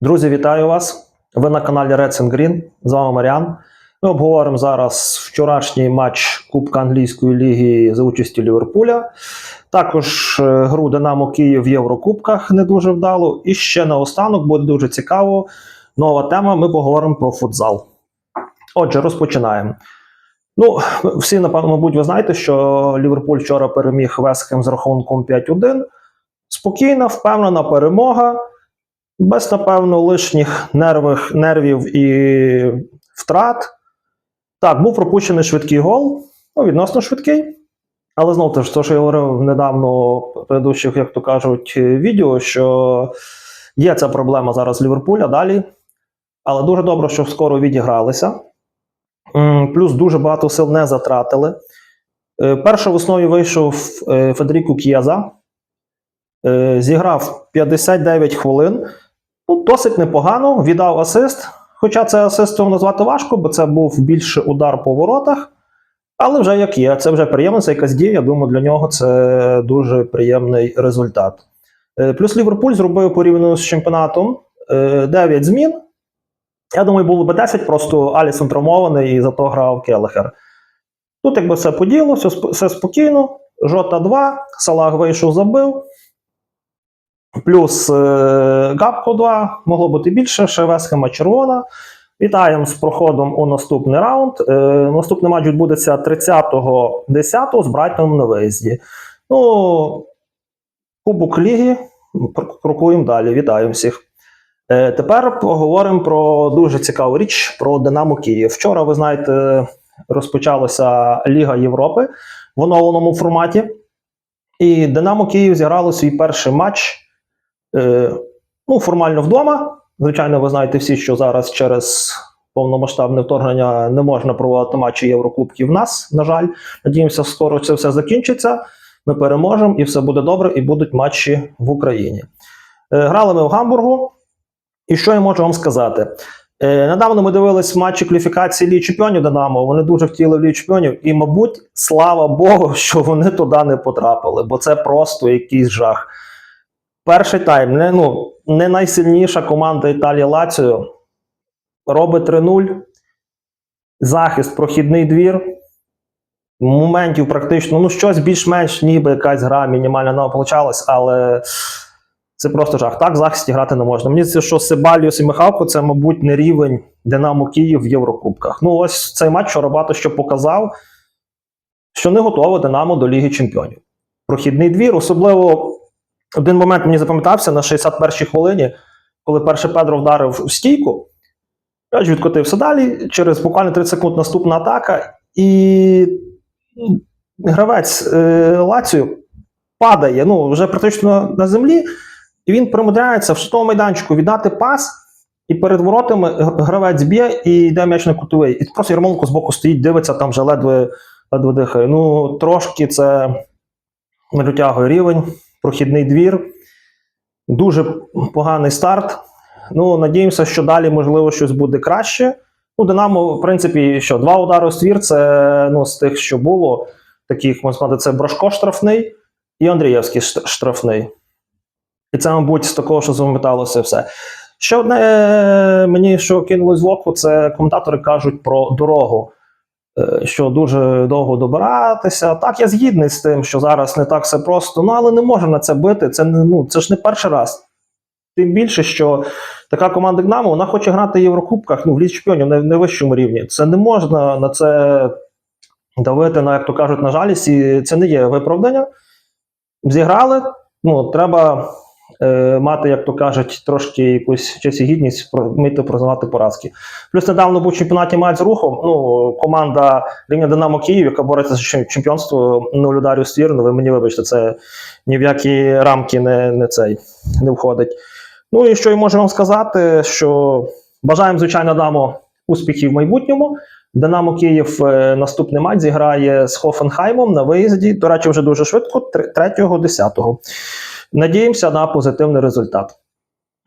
Друзі, вітаю вас! Ви на каналі Reds and Green. З вами Маріан. Ми обговоримо зараз вчорашній матч Кубка англійської ліги за участю Ліверпуля. Також е, гру Динамо Київ в Єврокубках не дуже вдало. І ще наостанок буде дуже цікаво. Нова тема. Ми поговоримо про футзал. Отже, розпочинаємо. Ну, всі, напевно, мабуть, ви знаєте, що Ліверпуль вчора переміг Вестхем з рахунком 5-1. Спокійна, впевнена перемога без, напевно, лишніх нервих, нервів і втрат. Так, був пропущений швидкий гол, ну, відносно швидкий. Але знову теж, те, що я говорив недавно в предыдущих, як то кажуть, відео, що є ця проблема зараз Ліверпуля далі. Але дуже добре, що скоро відігралися. Плюс дуже багато сил не затратили. Е, Перше в основі вийшов е, Федеріко К'єза. Е, Зіграв 59 хвилин. Ну, досить непогано, віддав асист. Хоча це асистом назвати важко, бо це був більше удар по воротах. Але вже як є, це вже приємно, це якась дія. Я думаю, для нього це дуже приємний результат. Е, Плюс Ліверпуль зробив порівняно з чемпіонатом е, 9 змін. Я думаю, було би 10, просто Алісон травмований і зато грав Келехер. Тут якби все по ділу, все, сп- все спокійно. Жота 2, Салах вийшов, забив. Плюс е, Габко 2, могло бути більше, ще Весхема червона. Вітаємо з проходом у наступний раунд. Е, наступний матч відбудеться 30.10 з Брайтоном на виїзді. Ну, Кубок Ліги. Крокуємо далі. Вітаємо всіх. Е, тепер поговоримо про дуже цікаву річ про Динамо Київ. Вчора, ви знаєте, розпочалася Ліга Європи в оновленому форматі. І Динамо Київ зіграло свій перший матч. Е, ну, формально вдома. Звичайно, ви знаєте всі, що зараз через повномасштабне вторгнення не можна проводити матчі Єврокубків в нас, на жаль. Надіємося, скоро це все закінчиться. Ми переможемо і все буде добре, і будуть матчі в Україні. Е, грали ми в Гамбургу. І що я можу вам сказати? Е, недавно ми дивились матчі кваліфікації Ліги Чемпіонів Динамо. Вони дуже хотіли в Лігу Чемпіонів, і, мабуть, слава Богу, що вони туди не потрапили, бо це просто якийсь жах. Перший тайм не, ну, не найсильніша команда Італії Лаціо. Робить 3-0. Захист, прохідний двір. Моментів практично, ну, щось більш-менш, ніби якась гра мінімальна нам получалась, але це просто жах. Так в захисті грати не можна. Мені здається, що Сибаліус і Михалко це, мабуть, не рівень Динамо Київ в Єврокубках. Ну, ось цей матч вчора багато що показав, що не готове Динамо до Ліги Чемпіонів. Прохідний двір, особливо один момент мені запам'ятався на 61-й хвилині, коли перший Педро вдарив в стійку, м'яч відкотився далі. Через буквально 30 секунд наступна атака, і гравець е, Лацію падає ну, вже практично на землі, і він примудряється в штовому майданчику віддати пас, і перед воротами гравець б'є і йде м'яч на кутовий. І просто Ярмоленко збоку стоїть, дивиться, там вже ледве, ледве дихає. Ну, трошки це не дотягує рівень прохідний двір. Дуже поганий старт. Ну, надіємося, що далі, можливо, щось буде краще. Ну, Динамо, в принципі, що два удари у ствір це ну, з тих, що було, таких, можна сказати, це Брашко штрафний і Андрієвський штрафний. І це, мабуть, з такого, що запам'яталося все. Ще одне е, мені, що кинулось в око, це коментатори кажуть про дорогу що дуже довго добиратися. Так, я згідний з тим, що зараз не так все просто, ну але не можна на це бити. Це ну це ж не перший раз. Тим більше, що така команда Динамо, вона хоче грати в Єврокубках, ну в Лізі чемпіонів на, на вищому рівні. Це не можна на це давити, на, як то кажуть, на жалість, і це не є виправдання. Зіграли, ну треба е, мати, як то кажуть, трошки якусь честь гідність, вміти признавати поразки. Плюс недавно був чемпіонаті матч з рухом. Ну, команда рівня Динамо Київ, яка бореться за чемпіонство нуль ударів ствір. Ну, ви мені вибачте, це ні в які рамки не, не цей не входить. Ну і що я можу вам сказати, що бажаємо, звичайно, Динамо успіхів в майбутньому. Динамо Київ е, наступний матч зіграє з Хофенхаймом на виїзді. До речі, вже дуже швидко, 3-10. Надіємося на позитивний результат.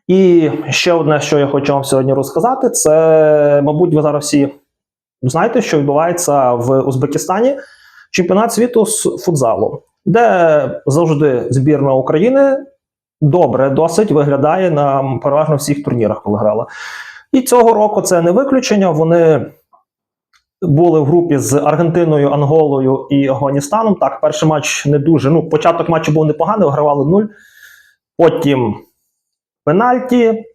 І ще одне, що я хочу вам сьогодні розказати, це, мабуть, ви зараз всі знаєте, що відбувається в Узбекистані чемпіонат світу з футзалу, де завжди збірна України добре досить виглядає на переважно всіх турнірах, коли грала. І цього року це не виключення. Вони були в групі з Аргентиною, Анголою і Афганістаном. Так, перший матч не дуже. Ну, початок матчу був непоганий, вигравали 0. Потім пенальті.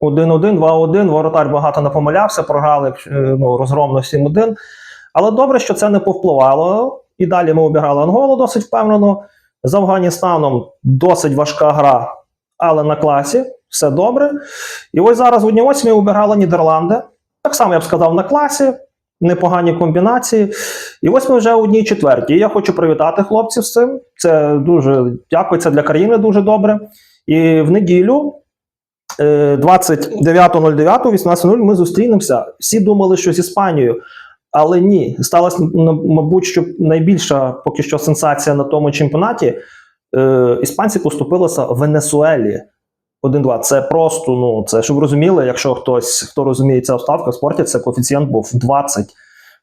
1-1, 2-1, воротар багато не помилявся, програли е, ну, розгромно 7-1. Але добре, що це не повпливало. І далі ми обіграли Анголу досить впевнено. З Афганістаном досить важка гра, але на класі, все добре. І ось зараз у дні 8 обіграли Нідерланди. Так само я б сказав, на класі, непогані комбінації. І ось ми вже у дній четвертій. Я хочу привітати хлопців з цим. Це дуже дякую, це для країни дуже добре. І в неділю. е, 29.09, 18.00 ми зустрінемося. Всі думали, що з Іспанією, але ні. Сталася, мабуть, що найбільша поки що сенсація на тому чемпіонаті. Е, іспанці поступилися в Венесуелі. 1-2. Це просто, ну, це щоб розуміли, якщо хтось, хто розуміє ця вставка в спорті, це коефіцієнт був 20,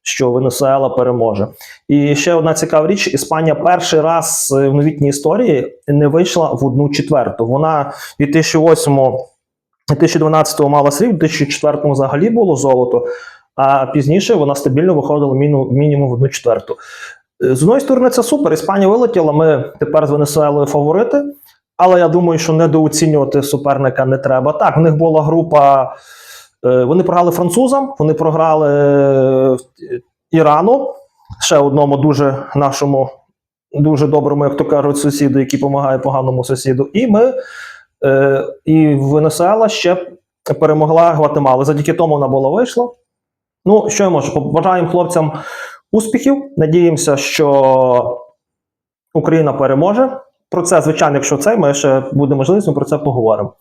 що Венесуела переможе. І ще одна цікава річ: Іспанія перший раз е, в новітній історії не вийшла в одну четверту. Вона в 2008 2012 мала сріб, в 2004-му взагалі було золото, а пізніше вона стабільно виходила мінімум в одну четверту. Е, З одної сторони, це супер. Іспанія вилетіла. Ми тепер з Венесуелою фаворити. Але я думаю, що недооцінювати суперника не треба. Так, в них була група. е, Вони програли французам, вони програли е, Ірану, ще одному дуже нашому, дуже доброму, як то кажуть, сусіду, який допомагає поганому сусіду. І ми, е, і Венесуела ще перемогла Гватемалу. Завдяки тому вона була вийшла. Ну, що я можу? Побажаємо хлопцям успіхів. Надіємося, що Україна переможе. Про це, звичайно, якщо це, ми ще буде можливість, ми про це поговоримо.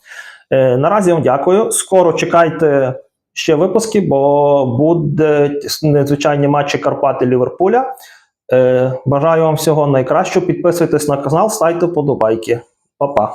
Е, наразі вам дякую. Скоро чекайте ще випуски, бо будуть незвичайні матчі Карпати Ліверпуля. Е, бажаю вам всього найкращого. Підписуйтесь на канал, ставте вподобайки. Па-па.